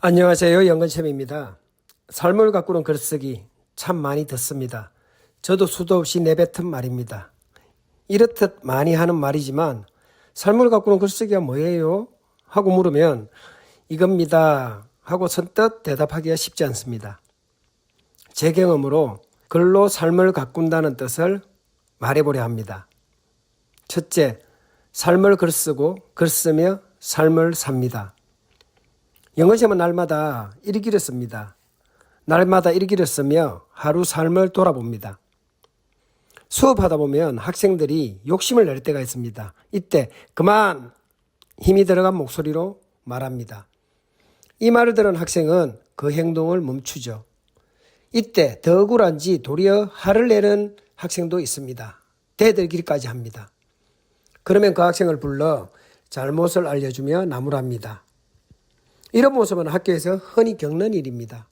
안녕하세요. 영건쌤입니다. 삶을 가꾸는 글쓰기 참 많이 듣습니다. 저도 수도 없이 내뱉은 말입니다. 이렇듯 많이 하는 말이지만 삶을 가꾸는 글쓰기가 뭐예요? 하고 물으면 이겁니다. 하고 선뜻 대답하기가 쉽지 않습니다. 제 경험으로 글로 삶을 가꾼다는 뜻을 말해보려 합니다. 첫째, 삶을 글쓰고 글쓰며 삶을 삽니다. 영어시험은 날마다 일기를 씁니다. 날마다 일기를 쓰며 하루 삶을 돌아봅니다. 수업하다 보면 학생들이 욕심을 낼 때가 있습니다. 이때 그만 힘이 들어간 목소리로 말합니다. 이 말을 들은 학생은 그 행동을 멈추죠. 이때 더 억울한지 도리어 화를 내는 학생도 있습니다. 대들기까지 합니다. 그러면 그 학생을 불러 잘못을 알려주며 나무랍니다. 이런 모습은 학교에서 흔히 겪는 일입니다.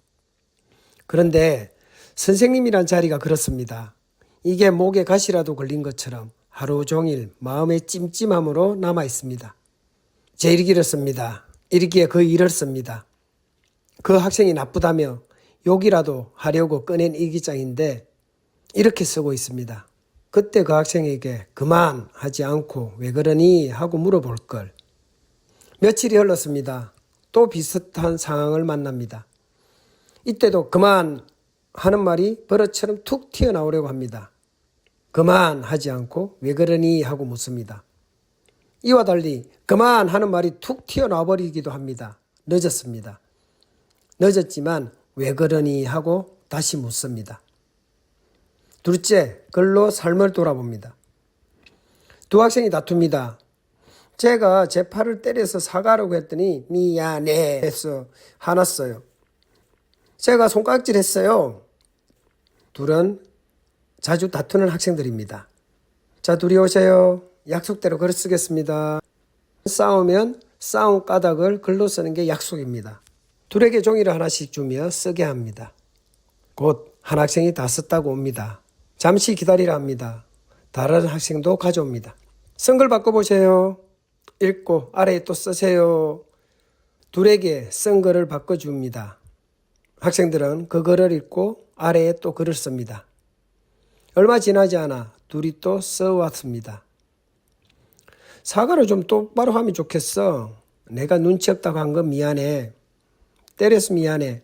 그런데 선생님이란 자리가 그렇습니다. 이게 목에 가시라도 걸린 것처럼 하루 종일 마음의 찜찜함으로 남아 있습니다. 제 일기를 씁니다. 일기에 그 일을 씁니다. 그 학생이 나쁘다며 욕이라도 하려고 꺼낸 일기장인데 이렇게 쓰고 있습니다. 그때 그 학생에게 그만 하지 않고 왜 그러니 하고 물어볼 걸. 며칠이 흘렀습니다. 또 비슷한 상황을 만납니다. 이때도 그만 하는 말이 버릇처럼 툭 튀어나오려고 합니다. 그만 하지 않고 왜 그러니 하고 묻습니다. 이와 달리 그만 하는 말이 툭 튀어나와 버리기도 합니다. 늦었습니다. 늦었지만 왜 그러니 하고 다시 묻습니다. 둘째, 글로 삶을 돌아봅니다. 두 학생이 다툽니다. 제가 제 팔을 때려서 사과하라고 했더니 미안해 해서 화났어요. 제가 손깍질 했어요. 둘은 자주 다투는 학생들입니다. 자, 둘이 오세요. 약속대로 글 쓰겠습니다. 싸우면 싸움 까닭을 글로 쓰는 게 약속입니다. 둘에게 종이를 하나씩 주며 쓰게 합니다. 곧 한 학생이 다 썼다고 옵니다. 잠시 기다리라 합니다. 다른 학생도 가져옵니다. 쓴 글 바꿔보세요. 읽고 아래에 또 쓰세요. 둘에게 쓴 글을 바꿔줍니다. 학생들은 그 글을 읽고 아래에 또 글을 씁니다. 얼마 지나지 않아 둘이 또 써왔습니다. 사과를 좀 똑바로 하면 좋겠어. 내가 눈치 없다고 한 건 미안해. 때려서 미안해.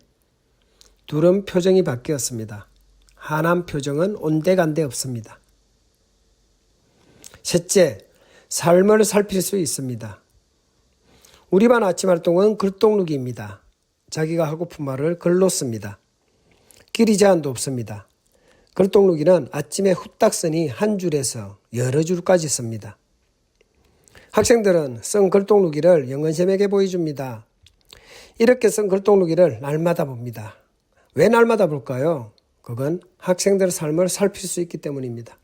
둘은 표정이 바뀌었습니다. 하남 표정은 온데간데 없습니다. 셋째, 삶을 살필 수 있습니다. 우리 반 아침 활동은 글독루기입니다. 자기가 하고픈 말을 글로 씁니다. 길이 제한도 없습니다. 글독루기는 아침에 후딱 쓰니 한 줄에서 여러 줄까지 씁니다. 학생들은 쓴 글독루기를 영은쌤에게 보여줍니다. 이렇게 쓴 글독루기를 날마다 봅니다. 왜 날마다 볼까요? 그건 학생들의 삶을 살필 수 있기 때문입니다.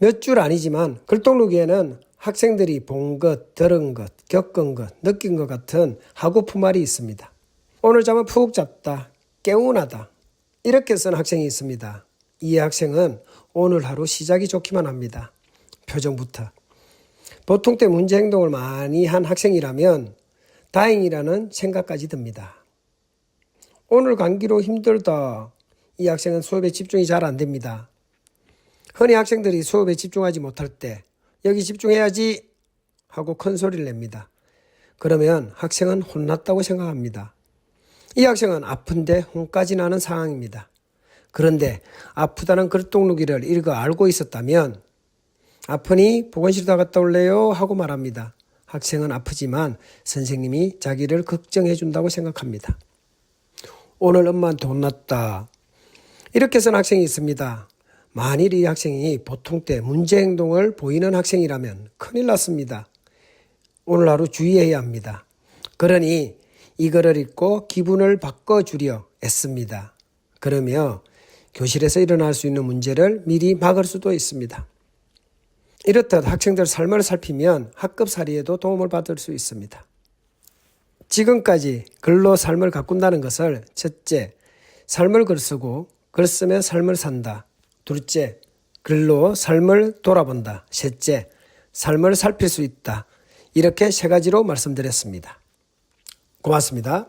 몇 줄 아니지만 글독루기에는 학생들이 본 것, 들은 것, 겪은 것, 느낀 것 같은 하고픈 말이 있습니다. 오늘 잠은 푹 잤다. 개운하다. 이렇게 쓴 학생이 있습니다. 이 학생은 오늘 하루 시작이 좋기만 합니다. 표정부터. 보통 때 문제 행동을 많이 한 학생이라면 다행이라는 생각까지 듭니다. 오늘 감기로 힘들다. 이 학생은 수업에 집중이 잘 안 됩니다. 흔히 학생들이 수업에 집중하지 못할 때 여기 집중해야지 하고 큰 소리를 냅니다. 그러면 학생은 혼났다고 생각합니다. 이 학생은 아픈데 혼까지 나는 상황입니다. 그런데 아프다는 글독루기를 읽어 알고 있었다면 아프니 보건실 다 갔다 올래요? 하고 말합니다. 학생은 아프지만 선생님이 자기를 걱정해 준다고 생각합니다. 오늘 엄마한테 혼났다. 이렇게 쓴 학생이 있습니다. 만일 이 학생이 보통 때 문제 행동을 보이는 학생이라면 큰일 났습니다. 오늘 하루 주의해야 합니다. 그러니 이거를 읽고 기분을 바꿔주려 애씁니다. 그러며 교실에서 일어날 수 있는 문제를 미리 막을 수도 있습니다. 이렇듯 학생들 삶을 살피면 학급 사리에도 도움을 받을 수 있습니다. 지금까지 글로 삶을 가꾼다는 것을 첫째, 삶을 글쓰고 글쓰며 삶을 산다. 둘째, 글로 삶을 돌아본다. 셋째, 삶을 살필 수 있다. 이렇게 세 가지로 말씀드렸습니다. 고맙습니다.